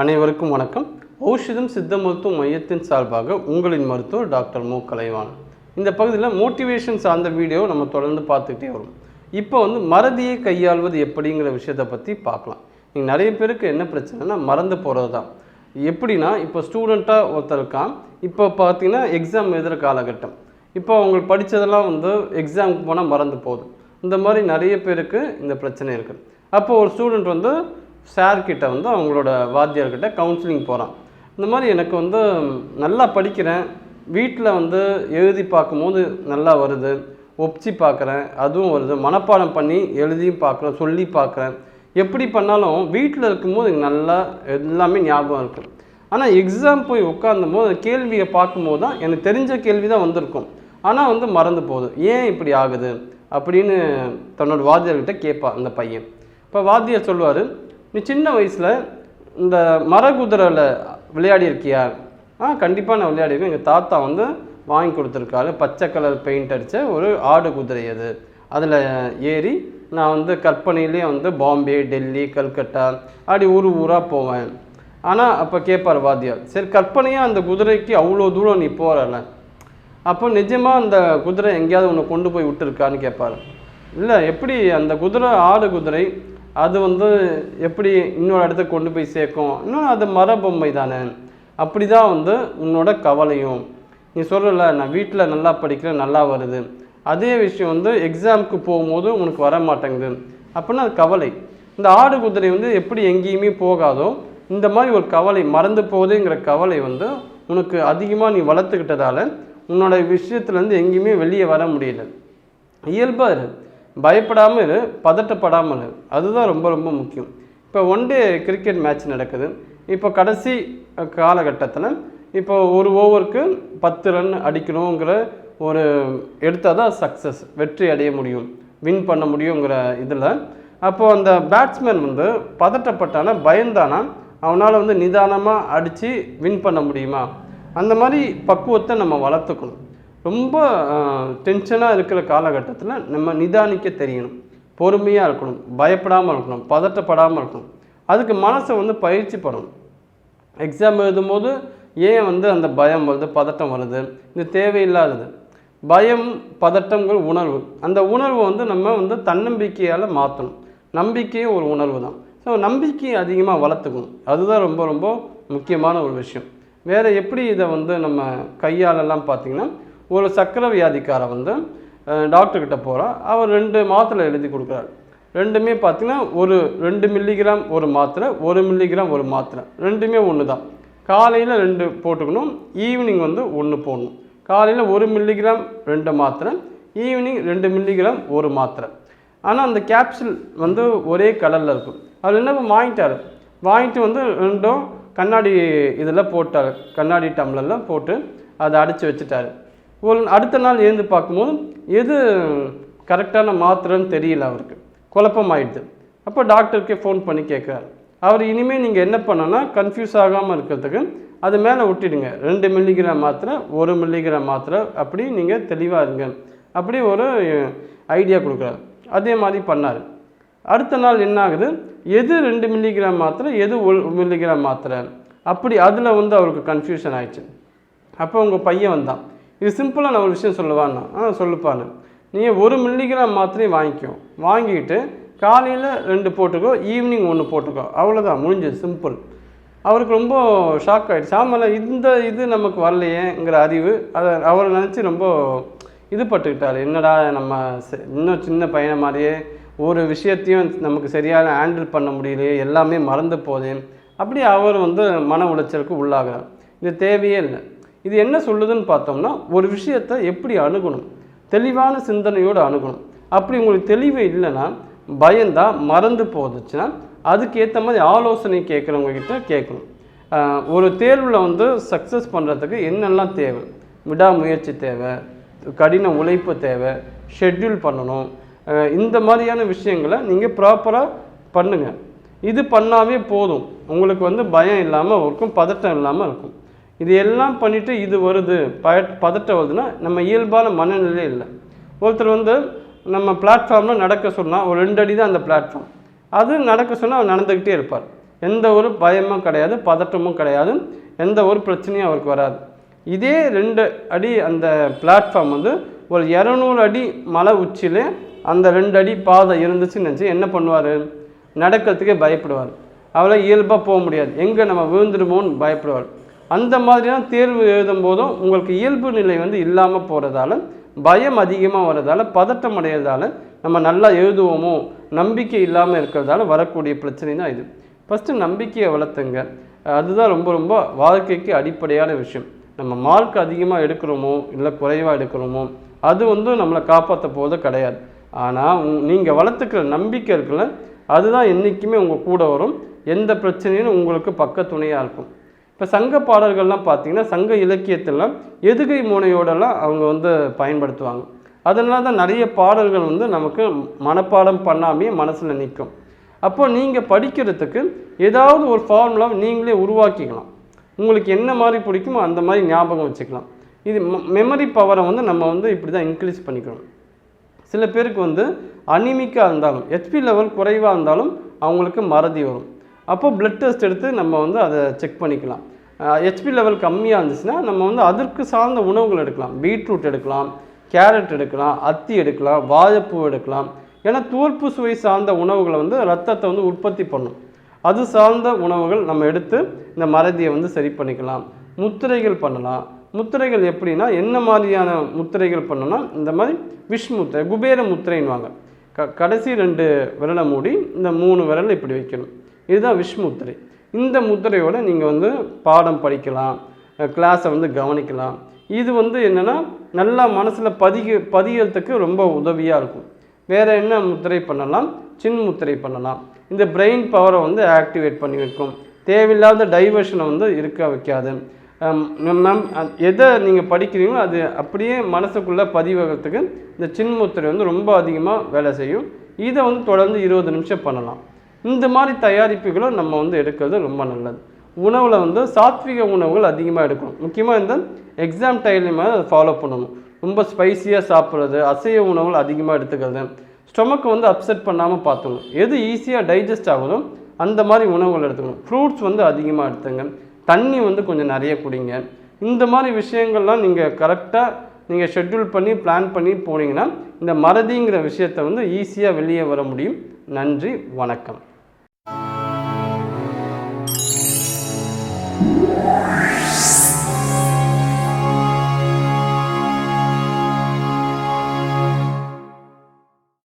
அனைவருக்கும் வணக்கம். ஔஷதம் சித்த மருத்துவ மையத்தின் சார்பாக உங்களின் மருத்துவர் டாக்டர் மு. கலைவான் இந்த பகுதியில் மோட்டிவேஷன் சார்ந்த வீடியோ நம்ம தொடர்ந்து பார்த்துக்கிட்டே வரும். இப்போ வந்து மறதியை கையாள்வது எப்படிங்கிற விஷயத்தை பற்றி பார்க்கலாம். நீங்கள் நிறைய பேருக்கு என்ன பிரச்சனைனா மறந்து போகிறது தான் எப்படின்னா இப்போ ஸ்டூடெண்ட்டாக ஒருத்தர் இருக்கான். இப்போ பார்த்தீங்கன்னா எக்ஸாம் எழுதுகிற காலகட்டம். இப்போ அவங்க படித்ததெல்லாம் வந்து எக்ஸாமுக்கு போனால் மறந்து போகுது. இந்த மாதிரி நிறைய பேருக்கு இந்த பிரச்சனை இருக்குது அப்போ ஒரு ஸ்டூடெண்ட் வந்து சார்கிட்ட வந்து அவங்களோட வாத்தியார்கிட்ட கவுன்சிலிங் போகிறான் இந்த மாதிரி எனக்கு வந்து நல்லா படிக்கிறேன். வீட்டில் வந்து எழுதி பார்க்கும்போது நல்லா வருது. ஒப்பிச்சு பார்க்குறேன். அதுவும் வருது. மனப்பாடம் பண்ணி எழுதியும் பார்க்குறேன். சொல்லி பார்க்குறேன். எப்படி பண்ணாலும் வீட்டில் இருக்கும்போது எனக்கு நல்லா எல்லாமே ஞாபகம் இருக்குது ஆனால் எக்ஸாம் போய் உட்காந்தும் போது கேள்வியை பார்க்கும்போது தான் எனக்கு தெரிஞ்ச கேள்வி தான் வந்திருக்கும். ஆனால் வந்து மறந்து போகுது. ஏன் இப்படி ஆகுது? அப்படின்னு தன்னோட வாத்தியார்கிட்ட கேட்பா அந்த பையன். இப்போ வாத்தியார் சொல்லுவார் நீ சின்ன வயசில் இந்த மரகுதிரையில் விளையாடி இருக்கியா ஆ கண்டிப்பாக நான் விளையாடிருக்கேன். எங்கள் தாத்தா வந்து வாங்கி கொடுத்துருக்காரு. பச்சை கலர் பெயிண்ட் அடித்த ஒரு ஆடு குதிரை அது. அதில் ஏறி நான் வந்து கற்பனையிலே வந்து பாம்பே டெல்லி கல்கட்டா அப்படி ஊர் ஊராக போவேன். ஆனால் அப்போ கேட்பார் வாத்தியார் சரி கற்பனையாக அந்த குதிரைக்கு அவ்வளோ தூரம் நீ போகிறல அப்போ நிஜமாக அந்த குதிரை எங்கேயாவது உன்னை கொண்டு போய் விட்டுருக்கான்னு கேட்பார் இல்லை எப்படி அந்த குதிரை ஆடு குதிரை அது வந்து எப்படி இன்னொரு இடத்துக்கு கொண்டு போய் சேர்க்கும்? இன்னும் அது மர பொம்மை தானே. அப்படி தான் வந்து உன்னோட கவலையும். நீ சொல்லல நான் வீட்டில் நல்லா படிக்கிறேன் நல்லா வருது. அதே விஷயம் வந்து எக்ஸாமுக்கு போகும்போது உனக்கு வர மாட்டேங்குது அப்படின்னா அது கவலை. இந்த ஆடு குதிரை வந்து எப்படி எங்கேயுமே போகாதோ இந்த மாதிரி ஒரு கவலை மறந்து போகுதுங்கிற கவலை வந்து உனக்கு அதிகமாக நீ வளர்த்துக்கிட்டதால உன்னோட விஷயத்துலேருந்து எங்கேயுமே வெளியே வர முடியல. இயல்பாக இரு. பயப்படாமல் இரு பதட்டப்படாமல். இரு அதுதான் ரொம்ப ரொம்ப முக்கியம். இப்போ ஒன் டே கிரிக்கெட் மேட்ச் நடக்குது. இப்போ கடைசி காலகட்டத்தில் இப்போ ஒரு ஓவருக்கு பத்து ரன் அடிக்கணுங்கிற ஒரு எடுத்தால் தான் சக்ஸஸ் வெற்றி அடைய முடியும் வின் பண்ண முடியுங்கிற இதில். அப்போது அந்த பேட்ஸ்மேன் வந்து பதட்டப்பட்டானா பயந்தானா அவனால் வந்து நிதானமாக அடித்து வின் பண்ண முடியுமா? அந்த மாதிரி பக்குவத்தை நம்ம வளர்த்துக்கணும். ரொம்ப டென்ஷனாக இருக்கிற காலகட்டத்தில் நம்ம நிதானிக்க தெரியணும். பொறுமையாக இருக்கணும். பயப்படாமல் இருக்கணும். பதட்டப்படாமல் இருக்கணும். அதுக்கு மனசை வந்து பயிற்சி பண்ணணும். எக்ஸாம் எழுதும்போது ஏன் வந்து அந்த பயம் வருது பதட்டம் வருது? இது தேவையில்லாதது. பயம் பதட்டங்கள் உணர்வு. அந்த உணர்வை வந்து நம்ம வந்து தன்னம்பிக்கையால் மாற்றணும் நம்பிக்கையும் ஒரு உணர்வு தான். ஸோ நம்பிக்கையை அதிகமாக வளர்த்துக்கணும். அதுதான் ரொம்ப ரொம்ப முக்கியமான ஒரு விஷயம். வேறு எப்படி இதை வந்து நம்ம கையாலெல்லாம் பார்த்திங்கன்னா ஒரு சக்கரை வியாதிக்காரன் வந்து டாக்டர்கிட்ட போகிறான் அவர் ரெண்டு மாத்திரை எழுதி கொடுக்குறாரு. ரெண்டுமே பார்த்திங்கன்னா ஒரு ரெண்டு மில்லிகிராம் ஒரு மாத்திரை ஒரு மில்லிகிராம் ஒரு மாத்திரை. ரெண்டுமே ஒன்று தான் காலையில் ரெண்டு போட்டுக்கணும் ஈவினிங் வந்து ஒன்று போடணும். காலையில் ஒரு மில்லிகிராம் ரெண்டு மாத்திரை ஈவினிங் ரெண்டு மில்லிகிராம் ஒரு மாத்திரை. ஆனால் அந்த கேப்சூல் வந்து ஒரே கலரில் இருக்கும். அவர் என்ன வாங்கிட்டார். வாங்கிட்டு வந்து ரெண்டும் கண்ணாடி இதில் போட்டார். கண்ணாடி டம்ளரில் போட்டு அதை அடைச்சி வச்சுட்டாரு. ஒரு அடுத்த நாள் எழுந்து பார்க்கும்போது எது கரெக்டான மாத்திரைன்னு தெரியல அவருக்கு. குழப்பம் ஆயிடுது அப்போ டாக்டருக்கே ஃபோன் பண்ணி கேட்குறாரு. அவர் இனிமேல் நீங்கள் என்ன பண்ணோன்னா கன்ஃபியூஸ் ஆகாமல் இருக்கிறதுக்கு அது மேலே விட்டுடுங்க. ரெண்டு மில்லிகிராம் மாத்திரை ஒரு மில்லிகிராம் மாத்திரை அப்படி நீங்கள் தெளிவாக இருங்க. அப்படி ஒரு ஐடியா கொடுக்குறாரு. அதே மாதிரி பண்ணார். அடுத்த நாள் என்ன ஆகுது? எது ரெண்டு மில்லிகிராம் மாத்திரை எது ஒரு மில்லிகிராம் மாத்திரை? அப்படி அதில் வந்து அவருக்கு கன்ஃபியூஷன் ஆயிடுச்சு. அப்போ உங்கள் பையன் வந்தான். இது சிம்பிளாக நான் ஒரு விஷயம் சொல்லுவான்னா ஆ சொல்லுப்பான்னு நீங்கள் ஒரு மில்லிகிராம் மாத்திரையும் வாங்கிக்கோ. வாங்கிக்கிட்டு காலையில் ரெண்டு போட்டுக்கோ ஈவினிங் ஒன்று போட்டுக்கோ. அவ்வளோதான் முடிஞ்சது சிம்பிள் அவருக்கு ரொம்ப ஷாக் ஆகிடுச்சு ஆமாம் இந்த இது நமக்கு வரலையேங்கிற அறிவு அதை அவரை நினச்சி ரொம்ப இது பட்டுக்கிட்டார். என்னடா நம்ம இன்னும் சின்ன பையனை மாதிரியே ஒரு விஷயத்தையும் நமக்கு சரியான ஹேண்டில் பண்ண முடியலையே எல்லாமே மறந்து போதே அப்படி அவர் வந்து மன உளைச்சலுக்கு உள்ளாகிறார். இது தேவையே இல்லை. இது என்ன சொல்லுதுன்னு பார்த்தோம்னா ஒரு விஷயத்தை எப்படி அணுகணும்? தெளிவான சிந்தனையோடு அணுகணும். அப்படி உங்களுக்கு தெளிவு இல்லைன்னா பயந்தா மறந்து போதுச்சுன்னா அதுக்கேற்ற மாதிரி ஆலோசனை கேட்குறவங்க கிட்ட கேட்கணும் ஒரு தேர்வில் வந்து சக்ஸஸ் பண்ணுறதுக்கு என்னெல்லாம் தேவை? விடாமுயற்சி தேவை கடின உழைப்பு தேவை ஷெட்யூல் பண்ணணும். இந்த மாதிரியான விஷயங்களை நீங்கள் ப்ராப்பராக பண்ணுங்கள் இது பண்ணாவே போதும். உங்களுக்கு வந்து பயம் இல்லாமல் இருக்கும் பதட்டம் இல்லாமல் இருக்கும். இது எல்லாம் பண்ணிவிட்டு இது வருது. பய பதட்டம் வருதுன்னா நம்ம இயல்பான மனநிலை இல்லை. ஒருத்தர் வந்து நம்ம பிளாட்ஃபார்மில் நடக்க சொன்னால் ஒரு ரெண்டு அடி தான் அந்த பிளாட்ஃபார்ம் அது நடக்க சொன்னால் அவர் நடந்துக்கிட்டே இருப்பார். எந்த ஒரு பயமும் கிடையாது பதட்டமும் கிடையாது எந்த ஒரு பிரச்சனையும் அவருக்கு வராது. இதே ரெண்டு அடி அந்த பிளாட்ஃபார்ம் வந்து ஒரு இரநூறு அடி மலை உச்சியிலே அந்த ரெண்டு அடி பாதை இருந்துச்சுன்னு நினச்சி என்ன பண்ணுவார்? நடக்கிறதுக்கே பயப்படுவார். அவளை இயல்பாக போக முடியாது. எங்கே நம்ம விழுந்துடுமோன்னு பயப்படுவார். அந்த மாதிரியான தேர்வு எழுதும் போதும் உங்களுக்கு இயல்பு நிலை வந்து இல்லாமல் போகிறதால பயம் அதிகமாக வர்றதால பதட்டம் அடைகிறதால நம்ம நல்லா எழுதுவோமோ நம்பிக்கை இல்லாமல் இருக்கிறதால வரக்கூடிய பிரச்சனை தான் இது. ஃபஸ்ட்டு நம்பிக்கையை வளர்த்துங்க. அதுதான் ரொம்ப ரொம்ப வாழ்க்கைக்கு அடிப்படையான விஷயம். நம்ம மார்க் அதிகமாக எடுக்கிறோமோ இல்லை குறைவாக எடுக்கிறோமோ அது வந்து நம்மளை காப்பாற்ற போவது கிடையாது. ஆனால் நீங்கள் வளர்த்துக்கிற நம்பிக்கை இருக்குல்ல அதுதான் என்றைக்குமே உங்கள் கூட வரும். எந்த பிரச்சனையும் உங்களுக்கு பக்க துணையாக இருக்கும். இப்போ சங்க பாடல்கள்லாம் பார்த்தீங்கன்னா சங்க இலக்கியத்திலாம் எதுகை மூனையோடலாம் அவங்க வந்து பயன்படுத்துவாங்க. அதனால தான் நிறைய பாடல்கள் வந்து நமக்கு மனப்பாடம் பண்ணாமையே மனசில் நிற்கும். அப்போ நீங்கள் படிக்கிறதுக்கு ஏதாவது ஒரு ஃபார்முலா நீங்களே உருவாக்கிக்கலாம். உங்களுக்கு என்ன மாதிரி பிடிக்குமோ அந்த மாதிரி ஞாபகம் வச்சுக்கலாம். இது மெமரி பவரை வந்து நம்ம வந்து இப்படி தான் இன்க்ரீஸ் பண்ணிக்கணும். சில பேருக்கு வந்து அனிமிக்காக இருந்தாலும் ஹெச்பி லெவல் குறைவாக இருந்தாலும் அவங்களுக்கு மறதி வரும். அப்போ பிளட் டெஸ்ட் எடுத்து நம்ம வந்து அதை செக் பண்ணிக்கலாம். ஹெச்பி லெவல் கம்மியாக இருந்துச்சுன்னா நம்ம வந்து அதற்கு சார்ந்த உணவுகள் எடுக்கலாம். பீட்ரூட் எடுக்கலாம் கேரட் எடுக்கலாம் அத்தி எடுக்கலாம் வாழைப்பூ எடுக்கலாம். ஏன்னா தூர்ப்பு சுவை சார்ந்த உணவுகளை வந்து ரத்தத்தை வந்து உற்பத்தி பண்ணும். அது சார்ந்த உணவுகள் நம்ம எடுத்து இந்த மறதியை வந்து சரி பண்ணிக்கலாம். முத்திரைகள் பண்ணலாம். முத்திரைகள் எப்படின்னா என்ன மாதிரியான முத்திரைகள் பண்ணலாம் இந்த மாதிரி விஷ் முத்திரை குபேர முத்திரைன்னுவாங்க. க கடைசி ரெண்டு விரலை மூடி இந்த மூணு விரல் இப்படி வைக்கணும். இதுதான் விஷ்முத்திரை. இந்த முத்திரையோடு நீங்கள் வந்து பாடம் படிக்கலாம் கிளாஸை வந்து கவனிக்கலாம். இது வந்து என்னென்னா நல்லா மனசில் பதிக பதிகிறதுக்கு ரொம்ப உதவியாக இருக்கும். வேறு என்ன முத்திரை பண்ணலாம்? சின் முத்திரை பண்ணலாம். இந்த பிரெயின் பவரை வந்து ஆக்டிவேட் பண்ணி வைக்கும். தேவையில்லாத டைவர்ஷனை வந்து இருக்க வைக்காது. மேம் எதை நீங்கள் படிக்கிறீங்களோ அது அப்படியே மனசுக்குள்ளே பதிவகிறதுக்கு இந்த சின்முத்திரை வந்து ரொம்ப அதிகமாக வேலை செய்யும். இதை வந்து தொடர்ந்து இருபது நிமிஷம் பண்ணலாம். இந்த மாதிரி தயாரிப்புகளை நம்ம வந்து எடுக்கிறது ரொம்ப நல்லது. உணவில் வந்து சாத்விக உணவுகள் அதிகமாக எடுக்கணும். முக்கியமாக இந்த எக்ஸாம் டைம்லையுமே அதை ஃபாலோ பண்ணணும். ரொம்ப ஸ்பைசியாக சாப்பிட்றது அசைவ உணவுகள் அதிகமாக எடுத்துக்கிறது ஸ்டொமக்கை வந்து அப்செட் பண்ணாமல் பார்த்துக்கணும். எது ஈஸியாக டைஜஸ்ட் ஆகுதோ அந்த மாதிரி உணவுகள் எடுத்துக்கணும். ஃப்ரூட்ஸ் வந்து அதிகமாக எடுத்துங்க. தண்ணி வந்து கொஞ்சம் நிறைய குடிங்க. இந்த மாதிரி விஷயங்கள்லாம் நீங்கள் கரெக்டாக நீங்கள் ஷெட்யூல் பண்ணி பிளான் பண்ணி போனீங்கன்னா இந்த மறதிங்கிற விஷயத்தை வந்து ஈஸியாக வெளியே வர முடியும். நன்றி வணக்கம்.